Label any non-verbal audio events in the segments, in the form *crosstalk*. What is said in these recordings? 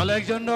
অলের জন্য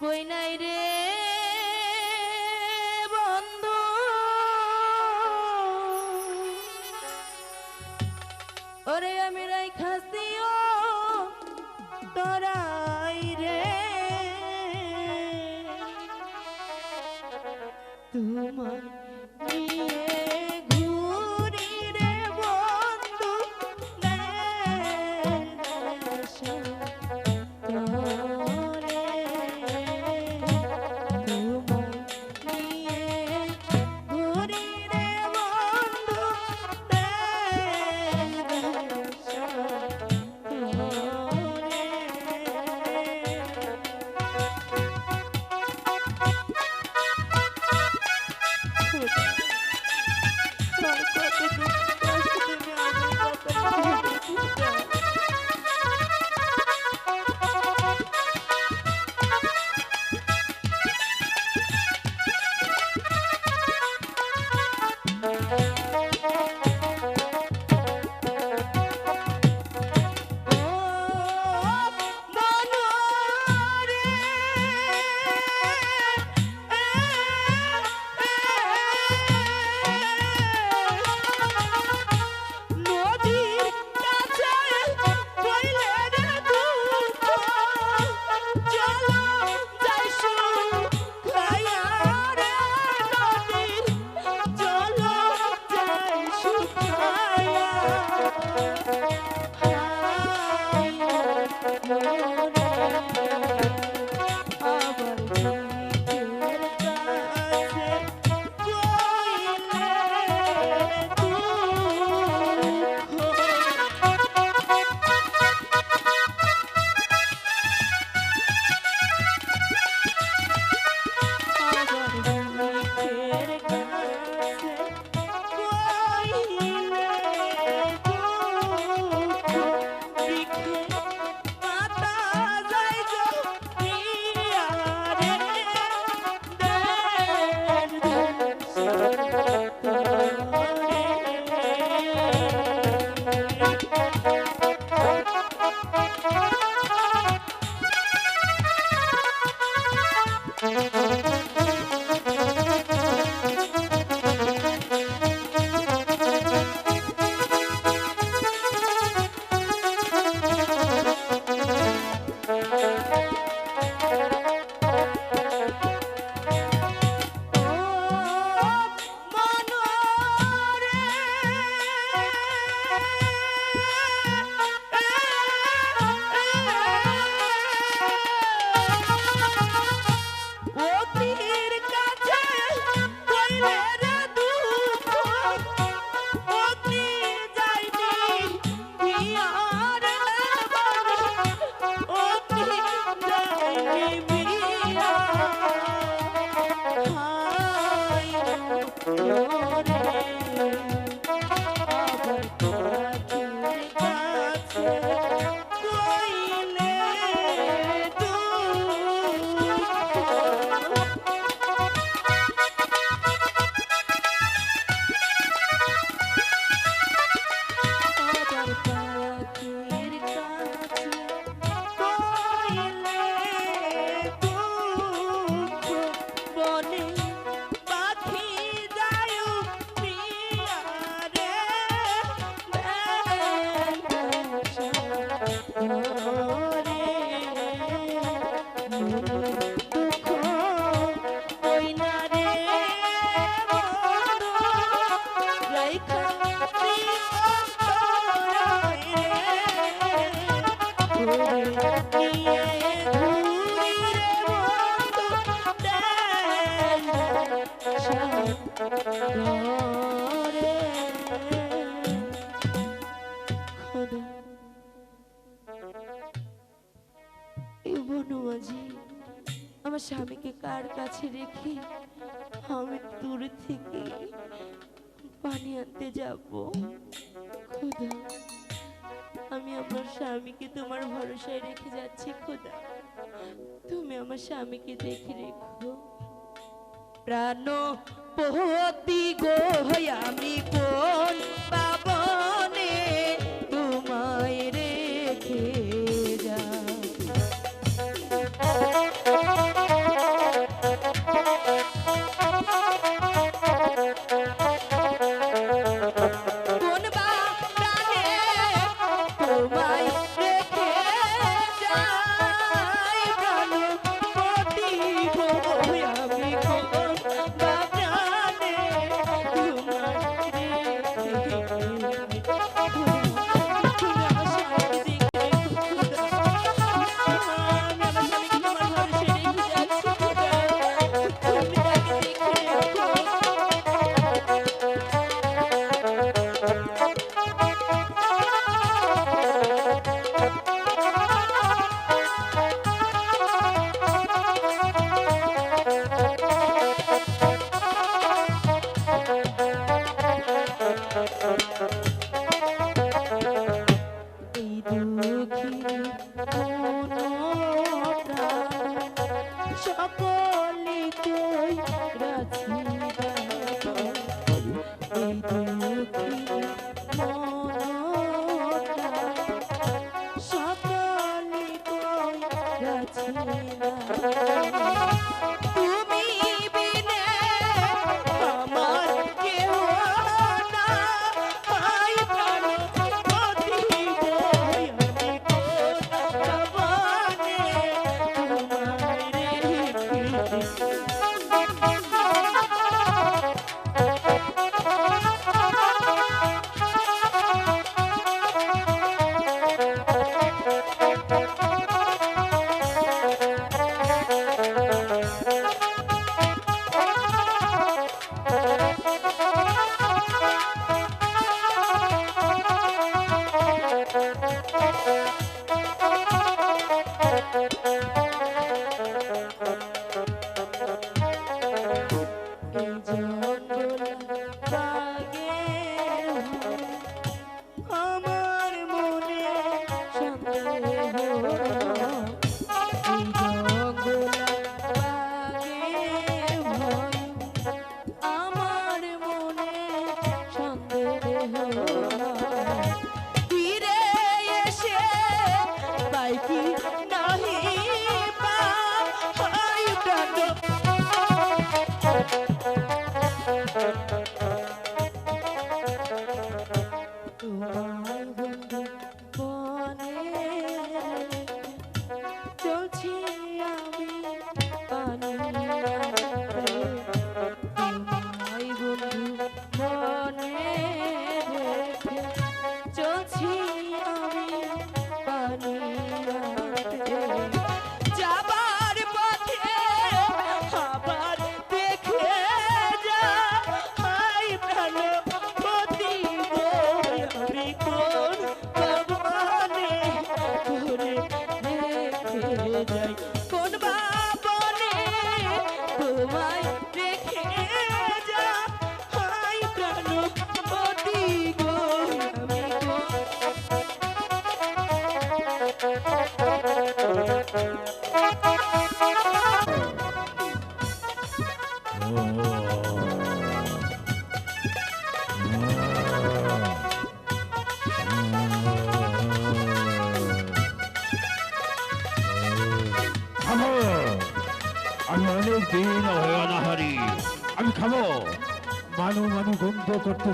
কই নাই রে দেখি আমি দূর থেকে পানি আনতে যাব। খোদা, আমি আমার স্বামীকে তোমার ভরসায় রেখে যাচ্ছি, খোদা। তুমি আমার স্বামীকে দেখে রেখো। প্রাণ পোহতি গো আমি কোন বাবা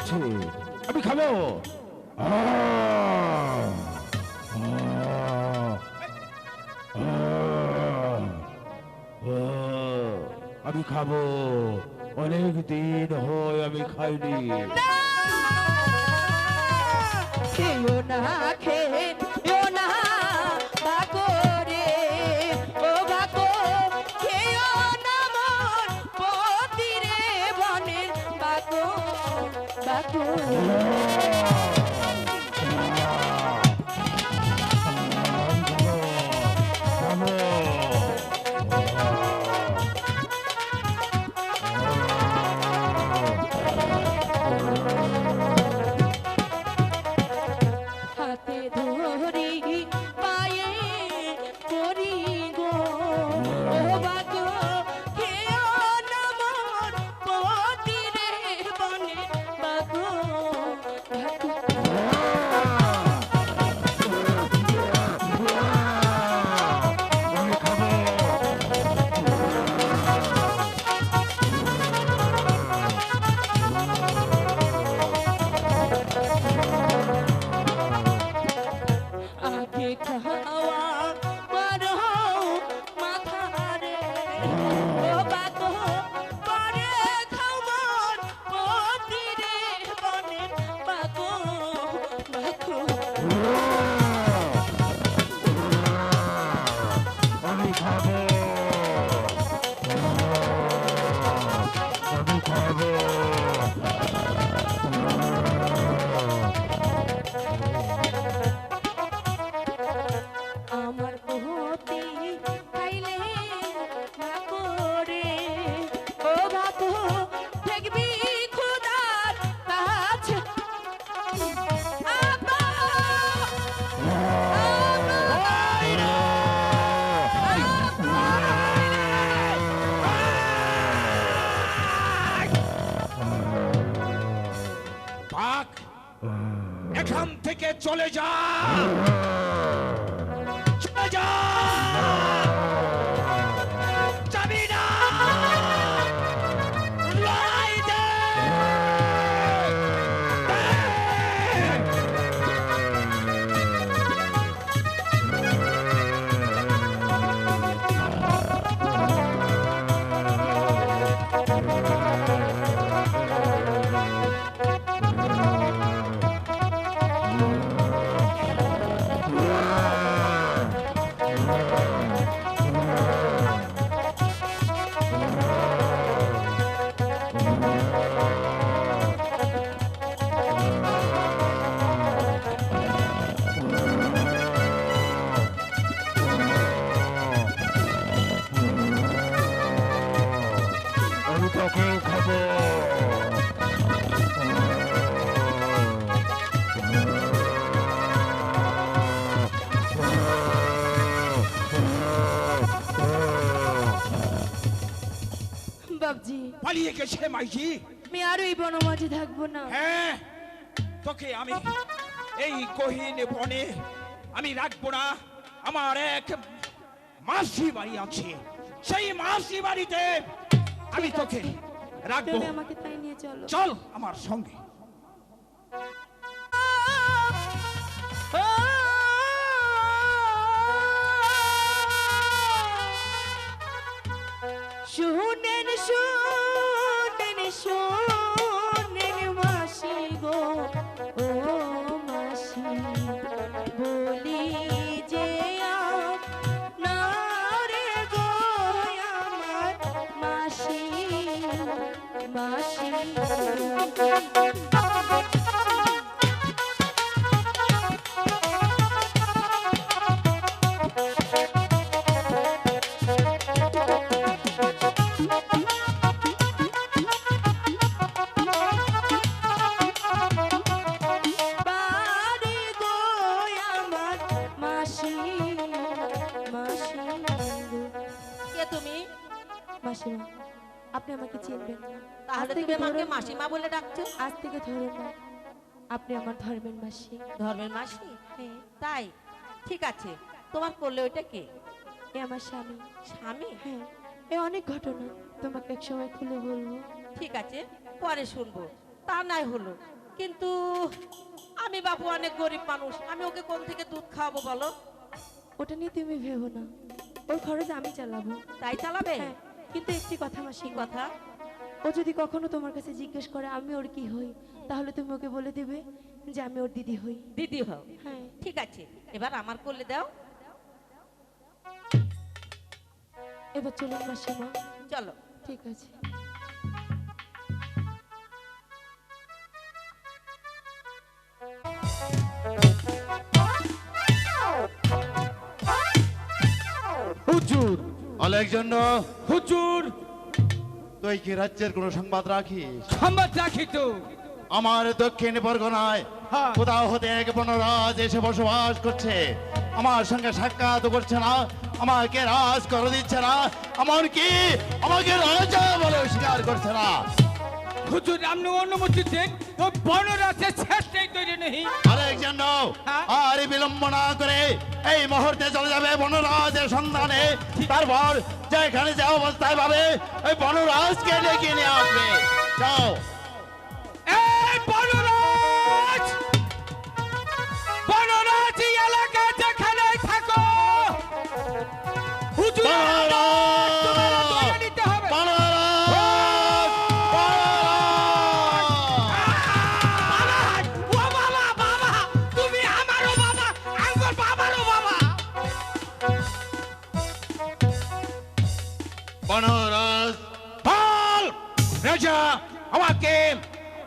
করছে। আমি খাব। আমি খাব। অনেক দিন হয় আমি খাইনি। খেয়ে Yeah. চলে যা থাকব না। হ্যাঁ তোকে আমি এই গহীন বনে আমি রাখব না। আমার এক মাসি বাড়ি আছে। সেই মাসি বাড়িতে আমি তোকে রাখব। আমাকে তাই নিয়ে চলো। চল আমার সঙ্গে। শুনেন শুনেন শুনেন মাসি বাড়ি ধরুন না। আপনি আমার ধর্মের মাসি। ধর্মের মাসি? হ্যাঁ। তাই? ঠিক আছে। তোমার করলে ওইটা কে? এ আমার স্বামী। স্বামী? হ্যাঁ। এ অনেক ঘটনা। তোমাকে এক সময় খুলে বলব। ঠিক আছে। পরে শুনব। তা নাই হলো। কিন্তু আমি বাবু অনেক গরিব মানুষ। আমি ওকে কোন থেকে দুধ খাওয়াবো বলো? ওটা নিয়ে তুমি ভেবো না। ওর খরচ আমি চালাবো। তাই চালাবে? হ্যাঁ। কিন্তু একটি কথা মাসি কথা? ও যদি কখনো তোমার কাছে জিজ্ঞেস করে আমি ওর কি হই? তাহলে তুমি ওকে বলে দেবে যে আমি ওর দিদি হই। দিদি হও। হ্যাঁ। ঠিক আছে। এবার আমার করলে দাও। এবার চলুন মাসিমা। চলো। ঠিক আছে। হুজুর। আলেকজান্ডার হুজুর। তুই কি রাজ্যের কোনো সংবাদ রাখিস? সংবাদ রাখি তো। আমার দক্ষিণ পরগনায়। কোথাও হতে এক বনরাজ এসে বসবাস করছে। আমার সঙ্গে সাক্ষাৎ করছে না আমাকে রাজ করে দিচ্ছে না আমার কি আমাকে রাজা বলে স্বীকার করছে না? হুজুর আপনি অনুমতি দেন ও বনরাজের শেষটাই তৈরি নেই। আলেকজান্ডার হ্যাঁ। আর বিলম্ব না করে এই মুহূর্তে চলে যাবে বনরাজের সন্ধানে। তারপর যেখানে যে অবস্থায় পাবে ওই বনরাজকে ডেকে নিয়ে আসবে। যাও। বনরাজ বনরাজ এই এলাকায় যেখানে থাকো হুজুর নিতে হবে! বনরাজ! ও বাবা বাবা তুমি আমারও বাবা আঙ্গর বাবারও বাবা বনরাজ বল রাজা আমাকে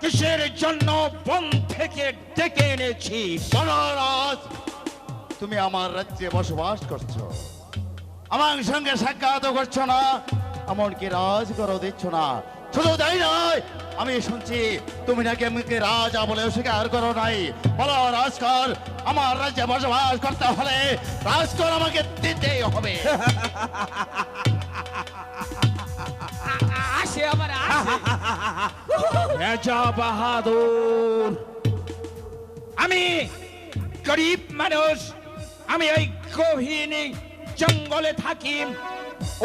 কিসের জন্য বন থেকে ডেকে এনেছিস বনরাজ, তুমি আমার রাজ্যে বসবাস করছ। আমার সঙ্গে সাক্ষাৎ করছ না, এমনকি রাজ করো দিচ্ছ না। শুধু তাই নয়, আমি শুনছি তুমি নাকি আমাকে রাজা বলে স্বীকার করো নাই। বলো, রাজকর, আমার রাজ্যে বসবাস করতে হলে রাজকর আমাকে দিতেই হবে। *laughs* আসে আবার আসে। *laughs* রাজা বাহাদুর। আমি গরিব মানুষ আমি ওই গহীন জঙ্গলে থাকি।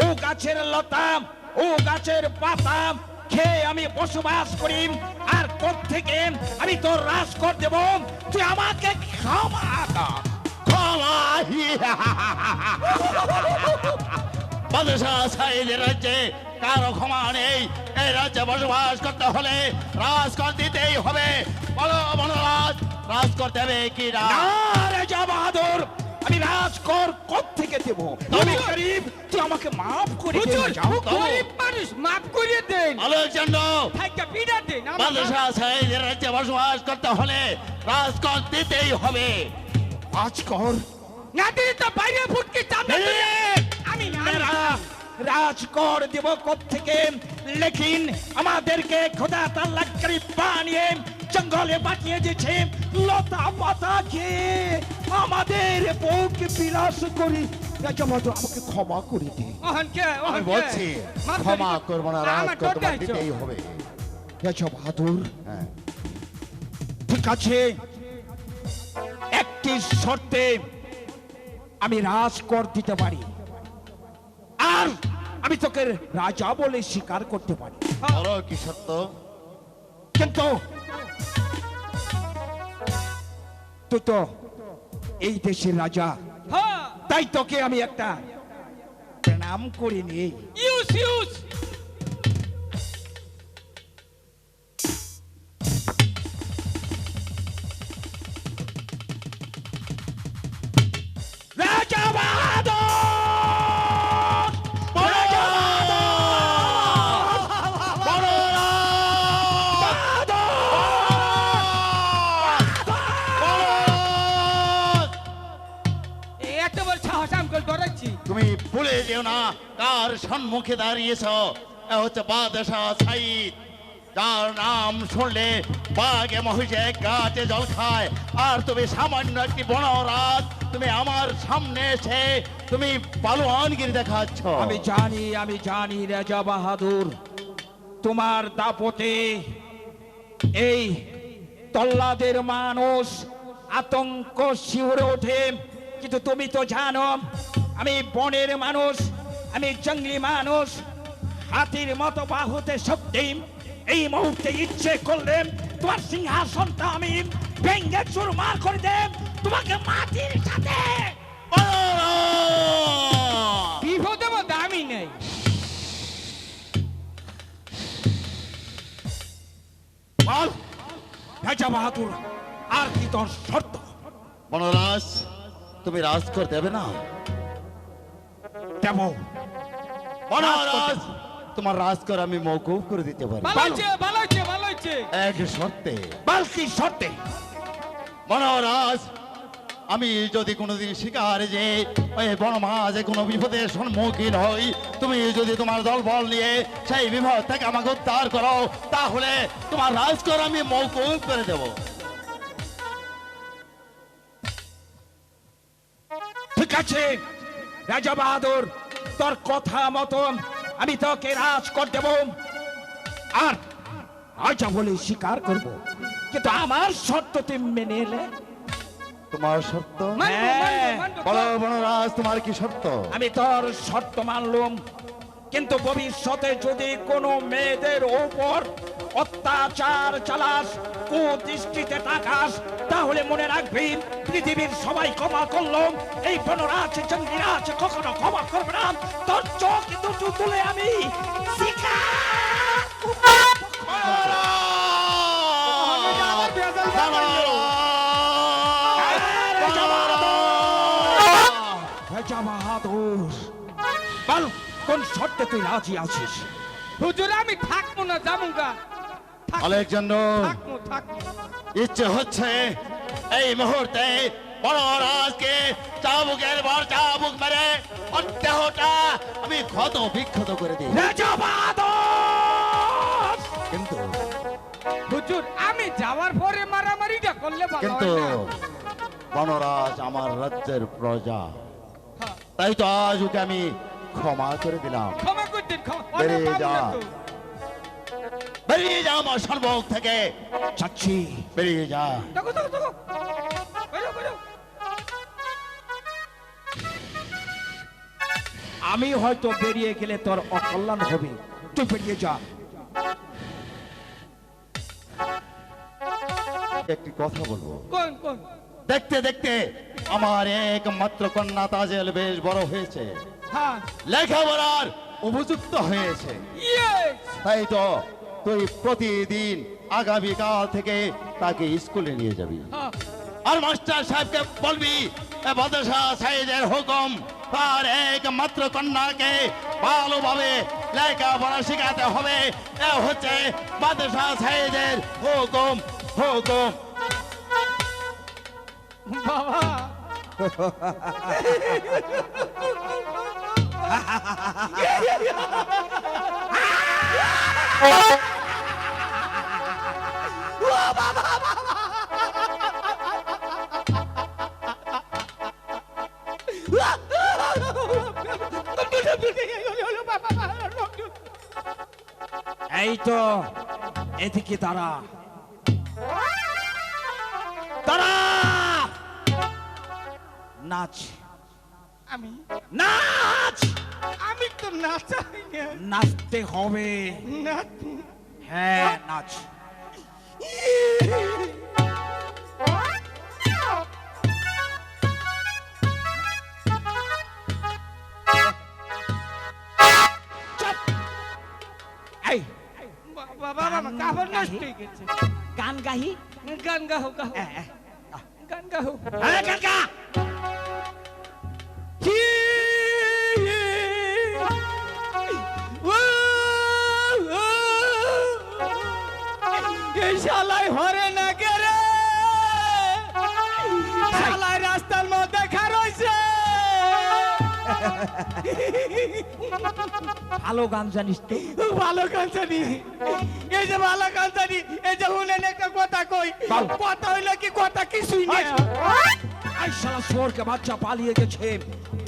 ও গাছের লতা ও গাছের পাতা খেয়ে আমি বসবাস করি। আর কোথ থেকে আমি তোর রাজ কর দেব? তুই আমাকে ক্ষমা। ক্ষমা *laughs* বাদশাহ সাইদের রাজ্যে কারও ক্ষমা নেই। এই রাজ্যে বসবাস করতে হলে রাজকর দিতেই হবে। বলো বনরাজ রাজ করতে হবে কি রাজা বাহাদুর আমি রাজকর কর থেকে দেব আমি গরিব তুই আমাকে করে দে গরিব মানুষ মাফ করে দেন। আলোকচন্দ্র থাইকা বিড়া দেন আমার বাদশাহ সাইদের রাজ্যে বসবাস করতে হলে রাজকর দিতেই হবে। রাজকর? না দিলে তো বাইরে ফুটকে চামড়া থেকে লেকিন আমাদেরকে খোদা তাল্লা গরিব বানিয়ে জঙ্গলে পাঠিয়ে দিয়েছে। লতা পাতা খেয়ে আমাদের বউকে বিলাস করি। রাজা আমাকে ক্ষমা করে দে ওহন আমি ওহন কে? বলছি ক্ষমা করি। না আমার রাজকর কথা তোমার হইছো। দিতেই হবে। রাজা হ্যাঁ। ঠিক আছে। একটি শর্তে আমি রাজকর দিতে পারি। আমি তোকে রাজা বলে স্বীকার করতে পারি। বলো কি সত্য? কিন্তু তুই তো এই দেশের রাজা। হ্যাঁ। তাই তোকে আমি একটা প্রণাম করে নিই ইউস ইউস। ভুলে যেও না, কার সম্মুখে দাঁড়িয়েছ? এ হচ্ছে বাদশাহ সাইদ নাম শুনলে মহিষে গাছে জল খায়। আর তুমি সামান্য একটি তুমি আমার সামনে এসে তুমি পালোয়ানগিরি দেখাচ্ছ। আমি জানি আমি জানি রাজা বাহাদুর, তোমার দাপটে এই তল্লাদের মানুষ আতঙ্ক শিউরে ওঠে। কিন্তু তুমি তো জানো আমি বনের মানুষ আমি জঙ্গলি মানুষ। হাতির মতো বাহুতে শক্তি এই মুহূর্তে ইচ্ছে করলে তোমার সিংহাসনটা আমি ভেঙ্গে চুরমার করে দেব তোমাকে মাটির সাথে! বিপদে মধ্যে আমি নেই। বল রাজা বাহাদুর আর কি তোর শর্ত? বনরাজ তুমি রাজ করে দেবে না? দেব। বনরাজ তোমার রাজ করে আমি মৌকুফ করে দিতে পারি। ভালো হয়েছে ভালো হয়েছে ভালো হয়েছে। এক শর্তে। বালকি শর্তে। মনোরাজ আমি যদি কোনোদিন শিকার যে ওই বনমাঝে কোনো বিপদের সম্মুখীন হই তুমি যদি তোমার দলবল নিয়ে সেই বিপদ থেকে আমাকে উদ্ধার করো তাহলে তোমার রাজকর আমি মৌকুফ করে দেব। আছে। রাজা বাহাদুর তোর কথা মতন আমি তোকে রাজ কর দেব। আর রাজা বলে স্বীকার করব। কিন্তু আমার শর্ত তুই মেনে এলে তোমার শর্ত? হ্যাঁ, মানবো বলো বনরাজ তোমার কি শর্ত? আমি তোর শর্ত মানলুম। কিন্তু ভবিষ্যতে যদি কোনো মেয়েদের উপর অত্যাচার চালাস, কুদৃষ্টিতে তাকাস, তাহলে মনে রাখবি পৃথিবীর সবাই ক্ষমা করল। এই বনরাজ জঙ্গিরাজ কখনো ক্ষমা করবে না। তোর চোখ দুটো তুলে আমি কোন শর্তে তুই রাজি আছিস? হুজুর, আমি থাকব না যাবুঙ্গা আলেকজান্ডার ইচ্ছে হচ্ছে এই মুহূর্তে বনরাজকে চাবুকের পর চাবুক মেরে অত্যাহটা আমি ক্ষত বিক্ষত করে দিই। কিন্তু হুজুর আমি যাওয়ার পরে মারামারিটা করলে কিন্তু বনরাজ আমার রাজ্যের প্রজা। হ্যাঁ, তাই তো আজ ওকে আমি ক্ষমা করে দিলাম। ক্ষমা ক্ষমা বেরিয়ে যা আমার সর্বক থেকে। চাচ্ছি বেরিয়ে যা। আমি হয়তো বেরিয়ে গেলে তোর অকল্যাণ হবে। তুই বেরিয়ে যা। একটি কথা বলব। দেখতে দেখতে আমার একমাত্র কন্যা তাজেল বেশ বড় হয়েছে। লেখাপড়ার উপযুক্ত হয়েছে। তাই তো? তুই প্রতিদিন আগামীকাল থেকে তাকে স্কুলে নিয়ে যাবি। হ্যাঁ। আর মাস্টার সাহেবকে বলবি সাহেবের হুকুম তার একমাত্র কন্যাকে ভালোভাবে লেখাপড়া শেখাতে হবে। এ হচ্ছে বাদশাহ সাহেবের হুকুম হুকুম। বাবা। *laughs* এই তো এদিকে তারা তারা নাচ। আমি? নাচ! আমি তো নাচাই। নাচতে হবে না হ্যাঁ নাচ চুপ! এই বাবা বাবা কাপড় নষ্ট হয়ে গেছে গান গাহি গান গাও গাও এ, এ, আ। গান গাও আরে গান গা ভালো গান জানিস তো। ভালো গান জানি। এই যে ভালো গান জানি এই যে হুনেন একটা কথা কই। কথা হইল কি কথা কিছুই না এই শালা শুয়োরকে বাচ্চা পালিয়ে গেছে।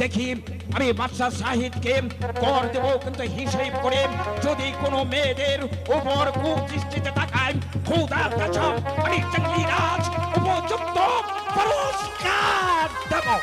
দেখি আমি বাচ্চা কর দেবো কিন্তু হিসেব করে যদি কোনো মেয়েদের উপর কুদৃষ্টিতে তাকায় খোদার কাছে আমি রাজ উপযুক্ত পুরস্কার দেবো।